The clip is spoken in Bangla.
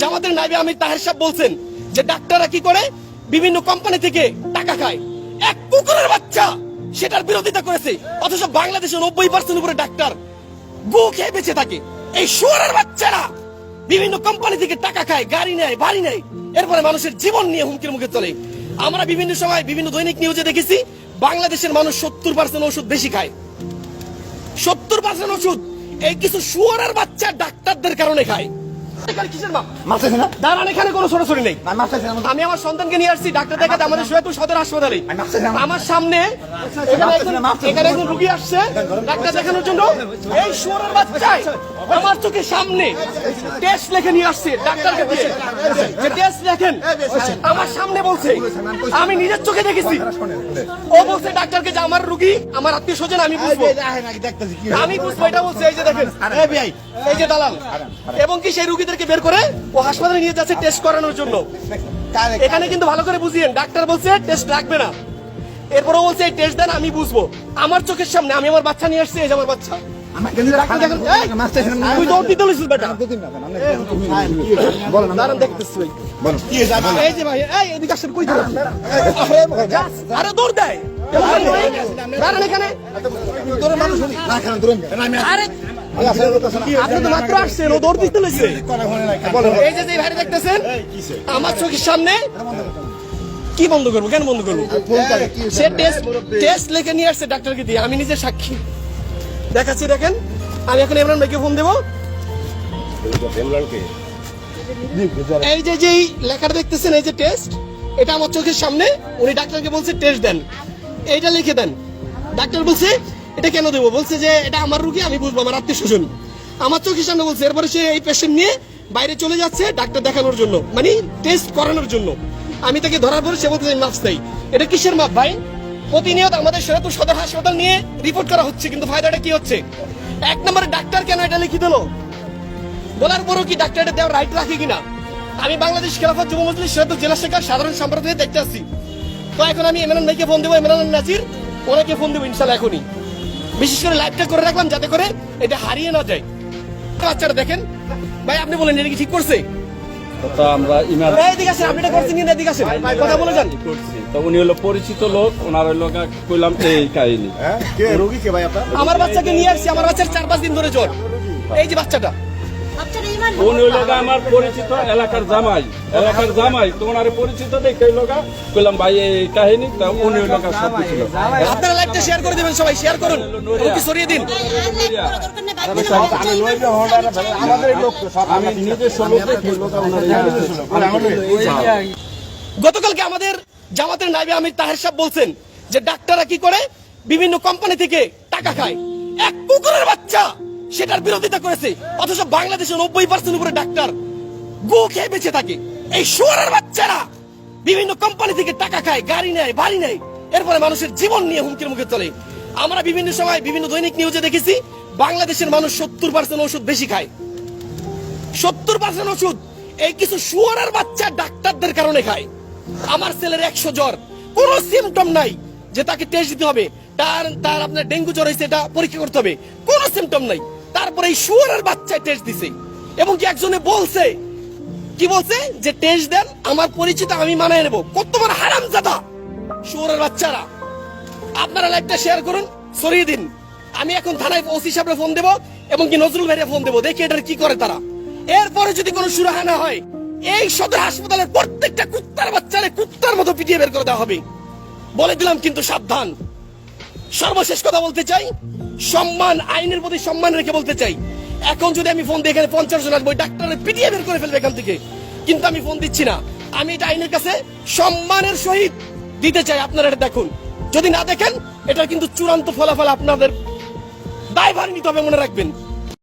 জামাতের নাইবে আমি তাহের সাহেব বলছেন যে ডাক্তাররা কি করে? বিভিন্ন কোম্পানি থেকে টাকা খায়। এক কুকুরের বাচ্চা সেটার বিরোধিতা করেছে। অথচ বাংলাদেশে নব্বই পার্সেন্ট উপরে ডাক্তার গু খেয়ে বেঁচে থাকে। এই শুয়ারের বাচ্চারা বিভিন্ন কোম্পানি থেকে টাকা খায়, গাড়ি নেয়, বাড়ি নেয়। এরপরে মানুষের জীবন নিয়ে হুমকির মুখে চলে। আমরা বিভিন্ন সময় বিভিন্ন দৈনিক নিউজে দেখেছি, বাংলাদেশের মানুষ সত্তর পার্সেন্ট ওষুধ বেশি খায়। সত্তর পার্সেন্ট ওষুধ এই কিছু শুয়ারের বাচ্চা ডাক্তারদের কারণে খায়। দাঁড়ান এখানে কোনো সরাসরি নেই। আমি আমার সন্তানকে নিয়ে আসছি ডাক্তার দেখাতে আমাদের সোয়াপুর সদর হাসপাতালে। আমি মারতেছি না। আমার সামনে এখানে একজন- রুগী আসছে ডাক্তার দেখানোর জন্য। এই শুয়ারের বাচ্চায় আমার চোখের সামনে টেস্ট লিখে নিয়ে আসছে ডাক্তারকে দিয়ে যে টেস্ট লেখেন আমার সামনে বলছে আমি নিজের চোখে দেখেছি। ও বলছে ডাক্তারকে যে আমার রুগী আমার আত্মীয় স্বজন আমি বুঝব। আমি বুঝব এটা বলছে এই যে দেখেন। এই যে দালাল। এবং কি সেই রুগীদেরকে বের করে ও হাসপাতালে নিয়ে যাচ্ছে টেস্ট করানোর জন্য। এখানে কিন্তু ভালো করে বুঝিয়েন। ডাক্তার বলছে টেস্ট লাগবে না। এরপরও বলছে এই টেস্ট দেন আমি বুঝব। আমার চোখের সামনে আমি আমার বাচ্চা নিয়ে আসছি এই যে আমার বাচ্চা। দৌড় দেয়। এখানে। আরে আপনি তো মাত্র আসছেন ও দৌড় দিতে লইছে। এই যে যে ভাই দেখতেছেন আমার চোখের সামনে কি বন্ধ করব? কেন বন্ধ করব? সে টেস্ট টেস্ট লিখে নিয়ে আসছে ডাক্তারকে দিয়ে। আমি নিজে সাক্ষী। দেখাচ্ছি দেখেন। আমি এখন ইমরান ভাইকে ফোন দেবো। এই যে যেই লেখাটা দেখতেছেন এই যে টেস্ট এটা আমার চোখের সামনে। উনি ডাক্তারকে বলছে টেস্ট দেন। এইটা লিখে দেন। ডাক্তার বলছে এটা কেন দেবো? বলছে যে এটা আমার রুগী, আমি বুঝব, আমার আত্মীয় স্বজন। আমার চোখের সামনে বলছে, এরপরে সে এই পেশেন্ট নিয়ে বাইরে চলে যাচ্ছে ডাক্তার দেখানোর জন্য মানে টেস্ট করানোর জন্য। আমি তাকে ধরার পরে সে বলতে মাপস দেয় এটা কিসের মাপ ভাই? প্রতিনিয়ত আমাদের সেরাতুর সদর হাসপাতাল নিয়ে রিপোর্ট করা হচ্ছে, কিন্তু ফায়দাটা কি হচ্ছে? এক নম্বরে ডাক্তার কেন এটা লিখে দিলো বলার পরও কি ডাক্তার এটা দেওয়ার রাইট রাখে কিনা? আমি বাংলাদেশ খেলাফত যুব মজলিস সেতু জেলা শাখার সাধারণ সম্পাদক দেখতে আসছি। তো এখন আমি ইমরান ভাইকে ফোন দেবো ইমরান নাজির ওনাকে ফোন দেবো ইনশাল্লাহ এখনই। বিশেষ করে লাইভটা করে রাখলাম যাতে করে এটা হারিয়ে না যায়। বাচ্চারা দেখেন ভাই আপনি বলেন এটা কি ঠিক করছে? তো আমরা ইমার আসেন আপনি এটা করছেন কিনা এদিকে আসেন। কথা বলে যান। তো উনি হলো পরিচিত লোক ওনার হলো কইলাম এই কাহিনী। আমার বাচ্চাকে নিয়ে আসছি আমার বাচ্চার চার পাঁচ দিন ধরে জ্বর। এই যে বাচ্চাটা। উনি হলো আমার পরিচিত এলাকার জামাই এলাকার জামাই তো ওনার পরিচিত দেখে হলো কইলাম ভাই এই কাহিনী তা উনি হলো সব কিছু আপনারা লাইভটা শেয়ার করে দিবেন সবাই শেয়ার করুন। কি সরিয়ে দিন। আমি নিজস্ব লোক দেখে হলো গা ওনার এই- গতকালকে আমাদের জামাতের নাইবে আমির তাহের সাহেব বলছেন যে ডাক্তাররা কি করে? বিভিন্ন কোম্পানি থেকে টাকা খায়। এক কুকুরের বাচ্চা সেটার বিরোধিতা করেছে। অথচ বাংলাদেশে নব্বই পার্সেন্ট উপরে ডাক্তার গু খেয়ে বেঁচে থাকে। এই শুয়ারের বাচ্চারা বিভিন্ন কোম্পানি থেকে টাকা খায়, গাড়ি নেয়, বাড়ি নেয়। এরপরে মানুষের জীবন নিয়ে হুমকির মুখে চলে। আমরা বিভিন্ন সময় বিভিন্ন দৈনিক নিউজে দেখেছি, বাংলাদেশের মানুষ সত্তর পার্সেন্ট ওষুধ বেশি খায়। সত্তর পার্সেন্ট ওষুধ এই কিছু শুয়ারের বাচ্চা ডাক্তারদের কারণে খায়। আমার ছেলের একশো জ্বর, কোনো সিমটম নাই যে তাকে টেস্ট দিতে হবে। তার তার আপনার ডেঙ্গু জ্বর হয়েছে, এটা পরীক্ষা করতে হবে। কোনো সিমটম নাই। তারপরে এই শুয়ারের বাচ্চায় টেস্ট দিছে। এবং কি একজনে বলছে? কি বলছে? যে টেস্ট দেন, আমার পরিচিত আমি মানায় নেব। কত বড় হারাম জাদা শুয়ারের বাচ্চারা। আপনারা লাইভটা শেয়ার করুন সরিয়ে দিন। আমি এখন থানায় ওসি সাহেবের ফোন দেবো এবং কি নজরুল ভাইয়ের ফোন দেবো। দেখি এটার কি করে তারা। এরপরে যদি কোনো সুরাহা না হয়, এই সদর হাসপাতালের প্রত্যেকটা কুত্তার বাচ্চারে কুত্তার মতো পিটিয়ে বের করে দেওয়া হবে। বলে দিলাম কিন্তু সাবধান। সর্বশেষ কথা বলতে চাই সম্মান, আইনের প্রতি সম্মান রেখে বলতে চাই। এখন যদি আমি ফোন দিয়ে পঞ্চাশ জন আসব ডাক্তারের পিটিয়ে বের করে ফেলবে এখান থেকে। কিন্তু আমি ফোন দিচ্ছি না। আমি এটা আইনের কাছে সম্মানের সহিত দিতে চাই। আপনারা এটা দেখুন। যদি না দেখেন এটা কিন্তু চূড়ান্ত ফলাফল আপনাদের দায়ভার নিতে হবে, মনে রাখবেন।